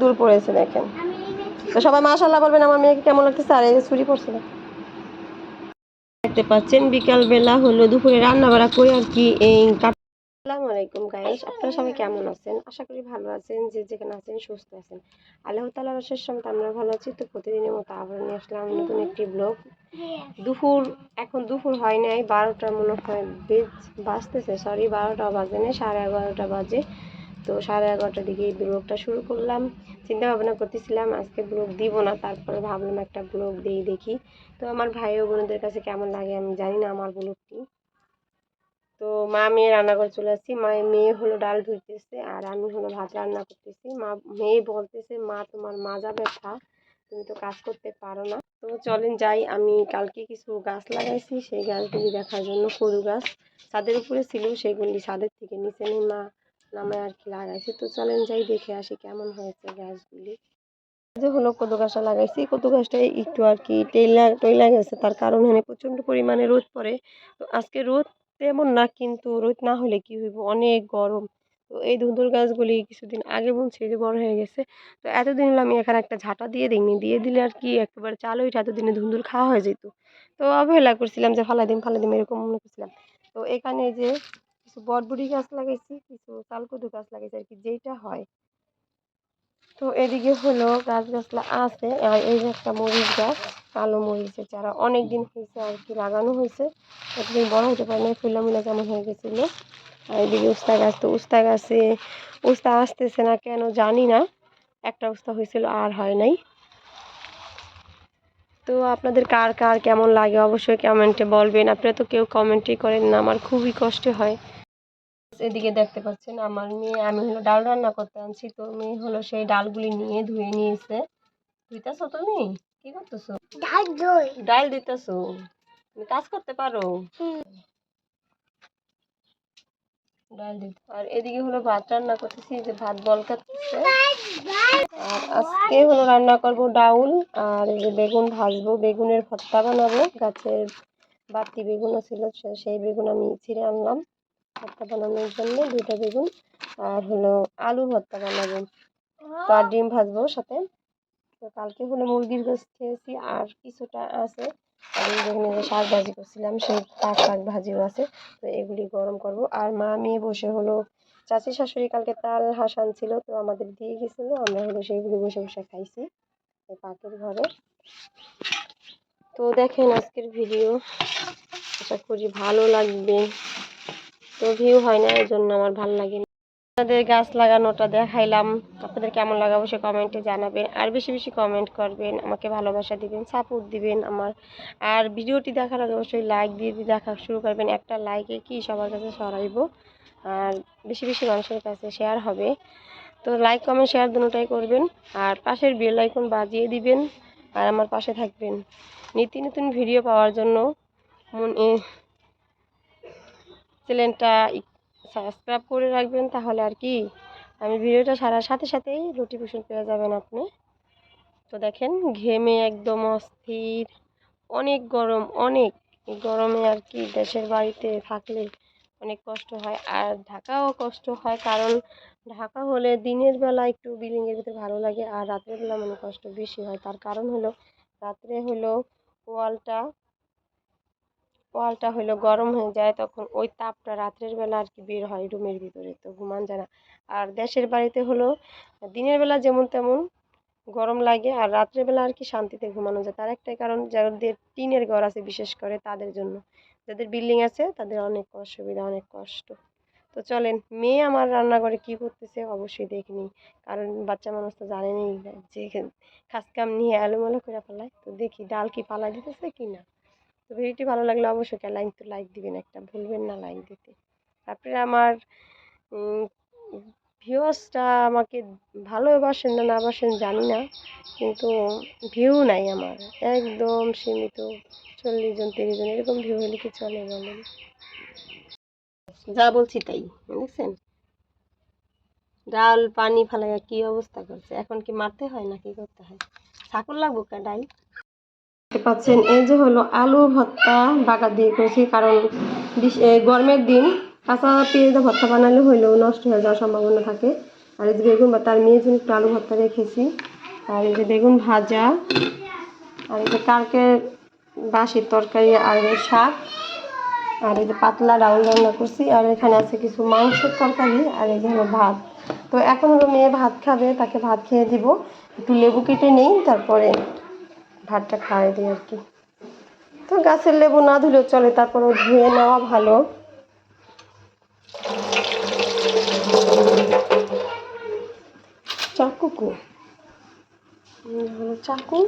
দুল পড়েছে দেখেন। সবাই মাশাল্লাহ বলবেন আমার মেয়েকে কেমন লাগতেছে? আর এই যে ছুরি পড়ছে দেখতে পাচ্ছেন বিকাল বেলা হলো দুপুরে রান্না বাড়া করে আর কি এই আসসালামু আলাইকুম গাইস আপনারা সবাই কেমন আছেন? আশা করি ভালো আছেন, যে যেখানে আছেন সুস্থ আছেন। আল্লাহ তাআলার অশেষ রহমতে আমরা ভালো আছি। তো প্রতিদিনের মতো আবার নিয়ে আসলাম নতুন একটি ব্লগ দুপুর এখন দুপুর হয় নাই, বারোটা মনে হয় বেজ বাজতেছে সরি বারোটা বাজে না, সাড়ে এগারোটা বাজে। তো সাড়ে এগারোটার দিকে এই ব্লগটা শুরু করলাম। চিন্তা ভাবনা করতেছিলাম, আজকে ব্লগ দিব না, তারপরে ভাবলাম একটা ব্লগ দিই দেখি। তো আমার ভাই ও বোনদের কাছে কেমন লাগে আমি জানি না আমার ব্লগটি। তো মা মেয়ে রান্না করে চলে আসছি, মা মেয়ে হলো ডাল ধুইতেছে আর আমি হলো ভাত রান্না করতেছি। মা মেয়ে বলতেছে, মা, তোমার মাজা ব্যথা, তুমি তো কাজ করতে পারো না। তো চলেন যাই, আমি কালকে কিছু গাছ লাগাইছি, সেই গাছগুলি দেখার জন্য কদু গাছ। ছাদের উপরে ছিল, সেগুলি ছাদের থেকে নিচে নেই মা। নামায় আর কি লাগাইছি। তো চলেন যাই দেখে আসি কেমন হয়েছে গাছগুলি। যে হলো কদু গাছটা লাগাইছি। কদু গাছটা একটু আর কি টেইলা টইলা গেছে তার কারণ এখানে প্রচণ্ড পরিমাণে রোদ পড়ে। তো আজকে রোদ তেমন না, কিন্তু রোদ না হলে কি হইব? অনেক গরম। তো এই ধুন্দুল গাছগুলি কিছুদিন আগে বুনছি যে বড় হয়ে গেছে। তো এতদিন হলো আমি এখানে একটা ঝাঁটা দিয়ে দিইনি। দিয়ে দিলে আর কি একেবারে চালু হইটা এতদিনে ধুন্দুল খাওয়া হয়ে যেত। তো অবহেলা করছিলাম যে ফালা দিন ফালা দিন এরকম মনে করছিলাম। তো এখানে যে কিছু বটবুড়ি গাছ লাগাইছি, কিছু তালকদু গাছ লাগাইছি আর কি, যেইটা হয়। তো এদিকে হলো গাছ গাছলা আছে, আর এই যে একটা মরিচ গাছ, কালো মরিচের চারা অনেক দিন হয়েছে আর কি লাগানো হয়েছে, এতদিন বড় হতে পারে না ফুলা মুলা কেমন হয়ে গেছিল। আর এদিকে উস্তা গাছ, তো উস্তা গাছে উস্তা আসতেছে না কেন জানি না, একটা উস্তা হয়েছিল আর হয় নাই। তো আপনাদের কার কার কেমন লাগে অবশ্যই কমেন্টে বলবেন, আপনারা তো কেউ কমেন্টই করেন না, আমার খুবই কষ্ট হয়। এদিকে দেখতে পাচ্ছেন আমার মেয়ে আমি হলো ডাল রান্না করতে আনছি। তো মেয়ে হলো সেই ডালগুলি নিয়ে ধুয়ে নিয়েছে। ধুইতেছো তুমি? কি করতেছো? ডাল দিতেছো? তুমি কাজ করতে পারো? ডাল দিতে। আর এদিকে হলো ভাত রান্না করতেছি যে ভাত বল বলকাচ্ছে আর আজকে হলো রান্না করব ডাউল আর এই যে বেগুন ভাজবো বেগুনের ভর্তা বানাবো। গাছের বাতি বেগুনও ছিল সেই বেগুন আমি ছিঁড়ে আনলাম। ভর্তা বানানোর জন্য দুইটা বেগুন আর হলো আলু ভর্তা বানাবো। তো আর ডিম ভাজবো সাথে। তো কালকে হলো মুরগির গোস খেয়েছি আর কিছুটা আছে। এই যেখানে যে শাক ভাজি করছিলাম সেই পাক শাক ভাজিও আছে। তো এগুলি গরম করব। আর মা মেয়ে বসে হলো চাচি শাশুড়ি কালকে তাল হাঁস আনছিল তো আমাদের দিয়ে গেছিল আমরা হলো সেইগুলি বসে বসে খাইছি এই পাকের ঘরে। তো দেখেন আজকের ভিডিও। আশা করি ভালো লাগবে। তো ভিউ হয় না এই জন্য আমার ভালো লাগে না। আপনাদের গাছ লাগানোটা দেখাইলাম। আপনাদের কেমন লাগা অবশ্যই কমেন্টে জানাবেন। আর বেশি বেশি কমেন্ট করবেন, আমাকে ভালোবাসা দিবেন সাপোর্ট দিবেন আমার। আর ভিডিওটি দেখার আগে অবশ্যই লাইক দিয়ে দিয়ে দেখা শুরু করবেন। একটা লাইকে কি সবার কাছে সরাইব আর বেশি বেশি মানুষের কাছে শেয়ার হবে। তো লাইক কমেন্ট শেয়ার দুটোটাই করবেন। আর পাশের বেল আইকন বাজিয়ে দিবেন। আর আমার পাশে থাকবেন। নিত্য নতুন ভিডিও পাওয়ার জন্য মনে চ্যানেলটা সাবস্ক্রাইব করে রাখবেন তাহলে আর কি। আমি ভিডিওটা সারার সাথে সাথেই নোটিফিকেশন পেয়ে যাবেন আপনি। তো দেখেন, ঘেমে একদম অস্থির, অনেক গরম, অনেক। গরমে আর কি দেশের বাড়িতে থাকলে অনেক কষ্ট হয়। আর ঢাকাও কষ্ট হয় কারণ ঢাকা হলে দিনের বেলা একটু বিল্ডিংয়ের ভিতরে ভালো লাগে আর রাতের বেলা মানে কষ্ট বেশি হয়। তার কারণ হলো, রাত্রে হলো ওয়ালটা ওয়ালটা হইল গরম হয়ে যায়, তখন ওই তাপটা রাত্রের বেলা আর কি বের হয় রুমের ভিতরে, তো ঘুমান যায় না। আর দেশের বাড়িতে হলো, দিনের বেলা যেমন তেমন গরম লাগে, আর রাত্রের বেলা আর কি শান্তিতে ঘুমানো যায়। তার একটাই কারণ, যাদের টিনের ঘর আছে বিশেষ করে তাদের জন্য। যাদের বিল্ডিং আছে, তাদের অনেক অসুবিধা, অনেক কষ্ট। তো চলেন, মেয়ে আমার রান্নাঘরে কি করতেছে অবশ্যই দেখিনি কারণ বাচ্চা মানুষ তো জানেনই যে, খাসকাম নিয়ে এলোমেলো করে ফেলায় তো দেখি, ডাল কি পালা দিতেছে কি না তো ভিডিওটি ভালো লাগলে অবশ্যই একটা লাইক তো লাইক দিবেন, একটা ভুলবেন না লাইক দিতে। তারপরে আমার ভিউয়ার্সটা আমাকে ভালোবাসেন না না বাসেন জানি না, কিন্তু ভিউ নাই আমার, একদম সীমিত, চল্লিশ জন, তিরিশ জন এরকম ভিউ হলে কি চলে বলেন? যা বলছি তাই বুঝছেন ডাল, পানি ফালাইয়া কি অবস্থা করছে? এখন কি মারতে হয় না কি করতে হয়? ছাকল লাগবো কা দেখতে পাচ্ছেন, এই যে হলো আলু ভর্তা বাগা দিয়ে করেছি, কারণ গরমের দিন কাঁচা পেঁয়াজ ভর্তা বানালে হইলেও নষ্ট হয়ে যাওয়ার সম্ভাবনা থাকে। আর এই যে বেগুন বা তার মেয়ের জন্য একটু আলু ভর্তা রেখেছি। আর এই যে বেগুন ভাজা, আর এই যে কালকের বাসির তরকারি আর এই শাক, আর এই যে পাতলা ডাউল রান্না করছি, আর এখানে আছে কিছু মাংসের তরকারি, আর এই যে হলো ভাত। তো এখন হলো মেয়ে ভাত খাবে, তাকে ভাত খেয়ে দিব। একটু লেবু কেটে নেই, তারপরে ভাতটা খাওয়াই দিই আর কি। তো গাছের লেবু না ধুলেও চলে, তারপরেও ধুয়ে নেওয়া ভালো। চাকু কো? চাকু।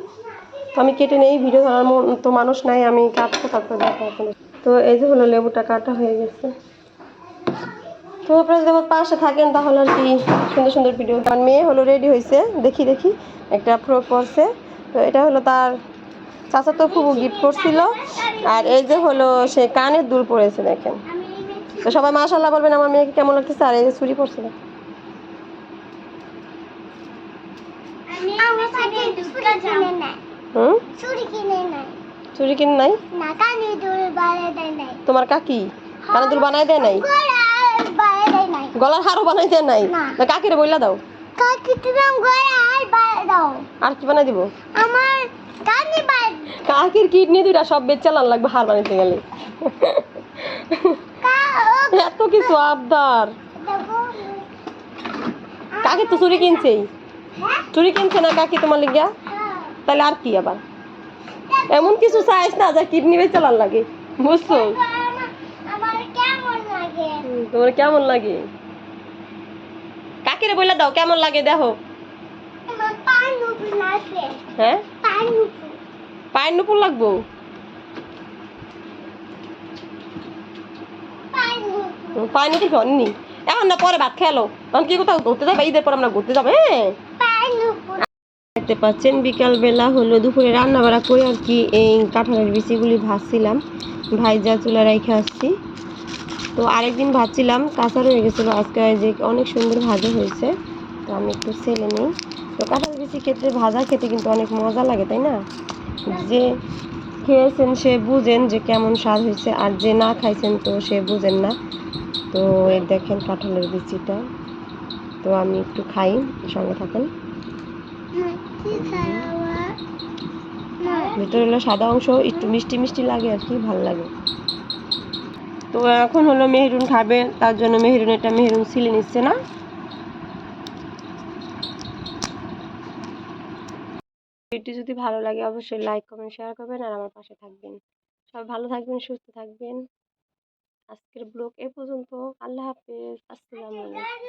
তো আমি কেটে নেই, ভিডিও ধরার তো মানুষ নাই, আমি কাটবো, তারপর দেখা। তো এই যে হলো লেবুটা কাটা হয়ে গেছে। তো আপনারা যদি আমার পাশে থাকেন, তাহলে আর কি সুন্দর সুন্দর ভিডিও। আমার মেয়ে হলো রেডি হয়েছে দেখি দেখি। একটা ফ্রক করছে। তো এটা হলো তার চাচা তো খুব গিফট করছিল। আর এই যে হলো সে কানের দুল পরেছে দেখেন। তো সবাই মাশাল্লাহ বলবেন আমার মেয়েকে কেমন লাগতেছে? আর এই যে চুরি পড়ছে নাই চুরি কিনে নাই? তোমার কাকি? কানের দুল বানাই দেয় নাই? গলার নাই গলার হারও বানাই দেয় নাই? কাকিরে বইলা দাও। আর কি বানাই দিব? আমার কাকির কিডনি দুইটা সব বেচালান লাগবে হার বানাইতে গেলে। এত কিছু আবদার। কাকি তো চুরি কিনছেই। হ্যাঁ? চুরি কিনছে না কাকি তোমার লিগা? তাহলে আর কি আবার? এমন কিছু চাইছ না যা কিডনি বেচালান লাগে। বুঝছ? তোমার কেমন লাগে? কাকিরে বইলা দাও কেমন লাগে দেখো? হ্যাঁ? পায়ের নুপুর। লাগবো? পায়ের নুপুর। খাওয়ানি এখন না পরে ভাত খেলো তখন কি কোথাও ঘুরতে যাবে? ঈদের পর আমরা ঘুরতে যাব হ্যাঁ? দেখতে পাচ্ছেন বিকাল বেলা হলো দুপুরে রান্না বাড়া করে আর কি এই কাঁঠালের বিচিগুলি ভাজছিলাম। ভাইজা চুলা রেখে আসছি। তো আরেকদিন ভাজছিলাম কাঁচা রয়ে গেছিল, আজকে যে অনেক সুন্দর ভাজা হয়েছে, তো আমি একটু ছেলে নিই। তো কাঁঠাল বিচি খেতে ভাজা খেতে কিন্তু অনেক মজা লাগে, তাই না? যে খেয়েছেন সে বুঝেন যে কেমন স্বাদ হয়েছে, আর যে না খাইছেন তো সে বুঝেন না। তো এই দেখেন কাঁঠালের বিচিটা। তো আমি একটু খাই, সঙ্গে থাকেন। ভিতরে সাদা অংশ, একটু মিষ্টি মিষ্টি লাগে আর কি, ভালো লাগে। তো এখন হলো মেহরুন খাবে, তার জন্য মেহরুন এটা মেহরুন সিলে নিচ্ছে না। ভিডিওটি যদি ভালো লাগে, অবশ্যই লাইক কমেন্ট শেয়ার করবেন আর আমার পাশে থাকবেন। সব ভালো থাকবেন, সুস্থ থাকবেন। আজকের ব্লগ এ পর্যন্ত, আল্লাহ হাফেজ, আসসালামু আলাইকুম।